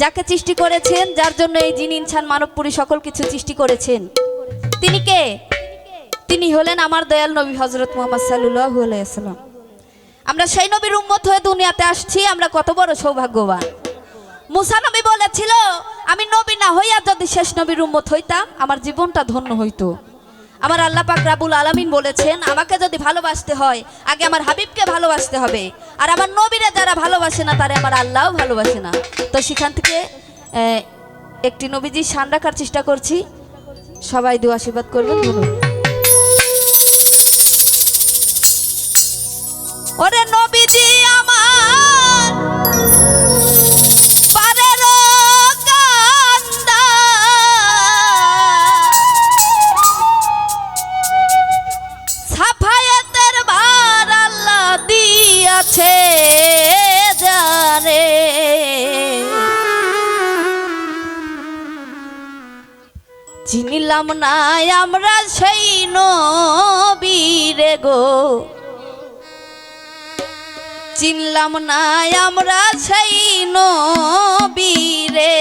যাকে সৃষ্টি করেছেন, যার জন্য এই জিন, ইনসান মানব মানবপুরী সকল কিছু সৃষ্টি করেছেন। তিনি কে? তিনি হলেন আমার দয়াল নবী হজরত মোহাম্মদ সাল্লু আলাইসাল্লাম আমরা সেই নবীর উম্মত হয়ে দুনিয়াতে আসছি, আমরা কত বড় সৌভাগ্যবান। মুসা নবী বলেছিল, আমি নবী না হইয়া যদি শেষ নবীর উম্মত হইতাম, আমার জীবনটা ধন্য হইতো। আমার আল্লাহ পাক রাবুল আলমিন বলেছেন, আমাকে যদি ভালোবাসতে হয়, আগে আমার হাবিবকে ভালোবাসতে হবে। আর আমার নবীরা যারা ভালোবাসে না, তারা আমার আল্লাহও ভালোবাসে না। তো সেখান থেকে একটি নবীজি শান রাখার চেষ্টা করছি। সবাই দু আশীর্বাদ করবেন। ধন্যবাদ। ওরে নবীজি চিনিলাম না আমরা সেই নবীরে গো। চিনলাম না আমরা সেই নবীরে।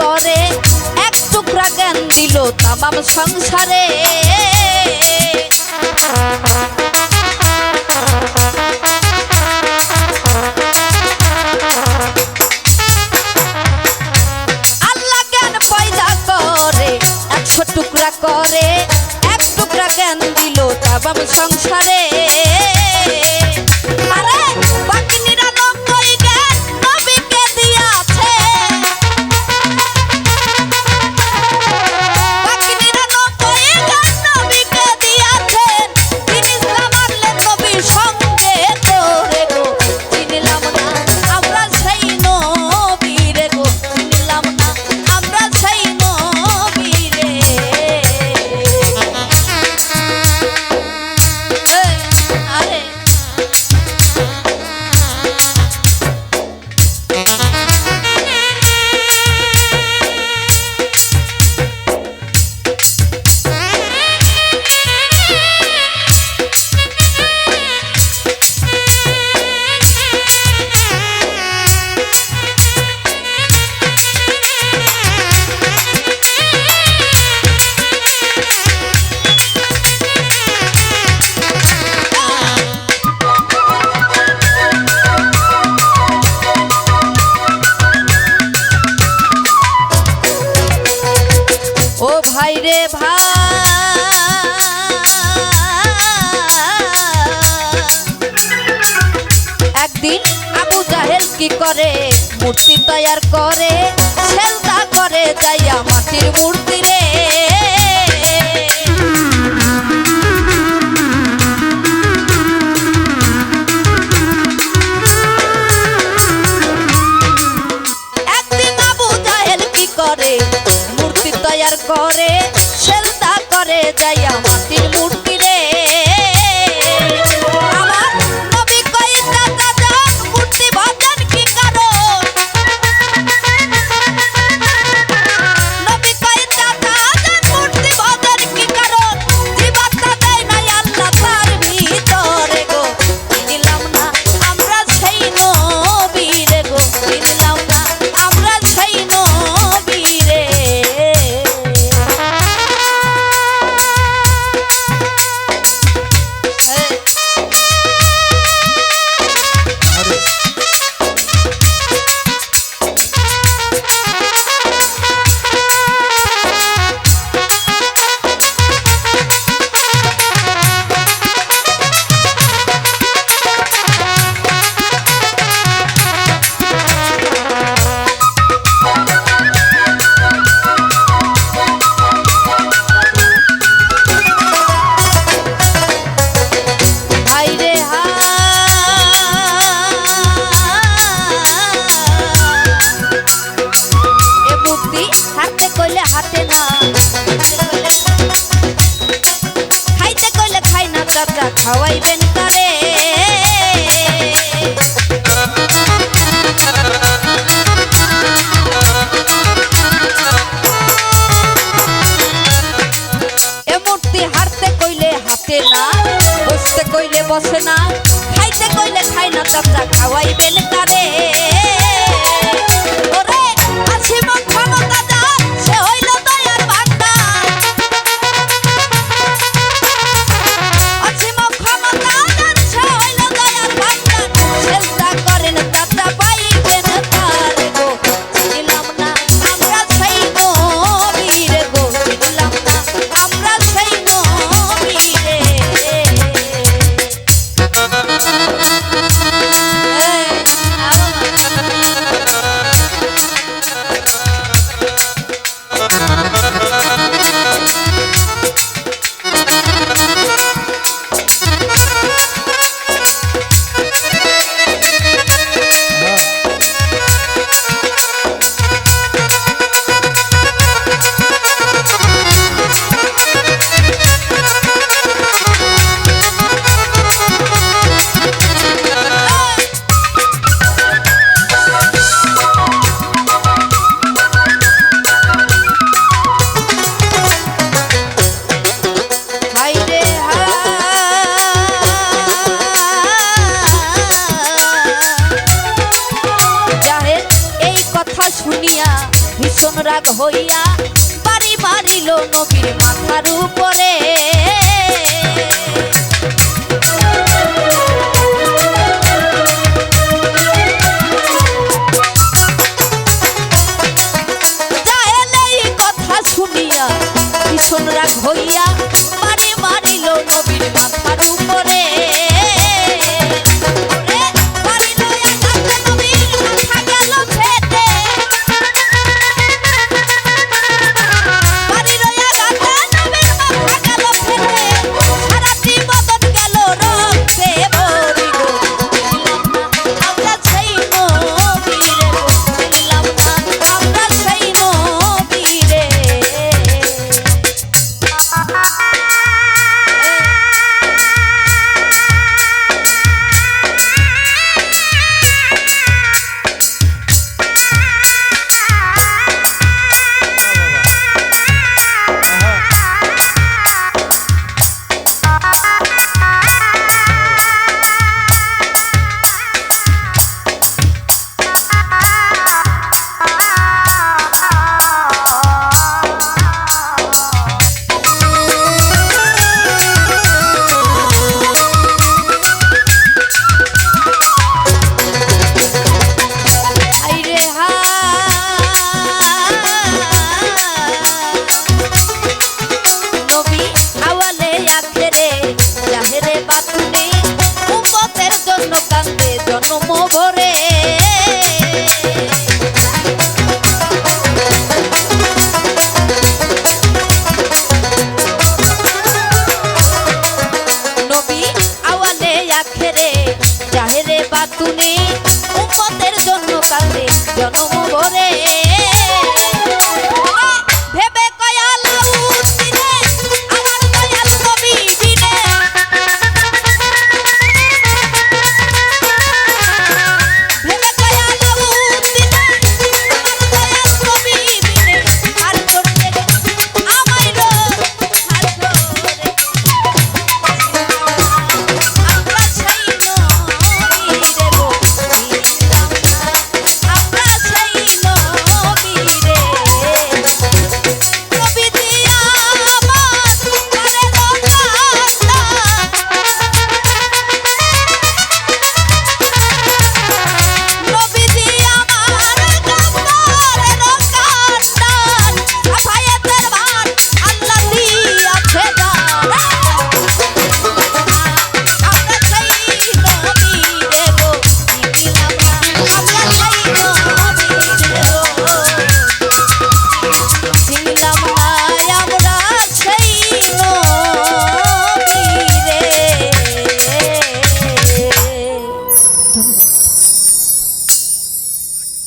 করে এক টুকরা জ্ঞান দিল তামাম সংসারে। কি করে? মূর্তি তৈয়ার করে সেলতা করে যাইয়া মাটির মূর্তি রে। করে? মূর্তি তৈয়ার করে সেলতা করে যাইয়া মাটির মূর্তি চা খাওয়াইবেন তারে বসে না খাইতে কইলে খাই না চাচা খাওয়াইবেন তারে ভীষণ রাগ হইয়া বাড়ি মারিল নবীর মাথার উপরে। ভীষণ রাগ হইয়া তুমি উম্মতের জন্য কাজে জন্ম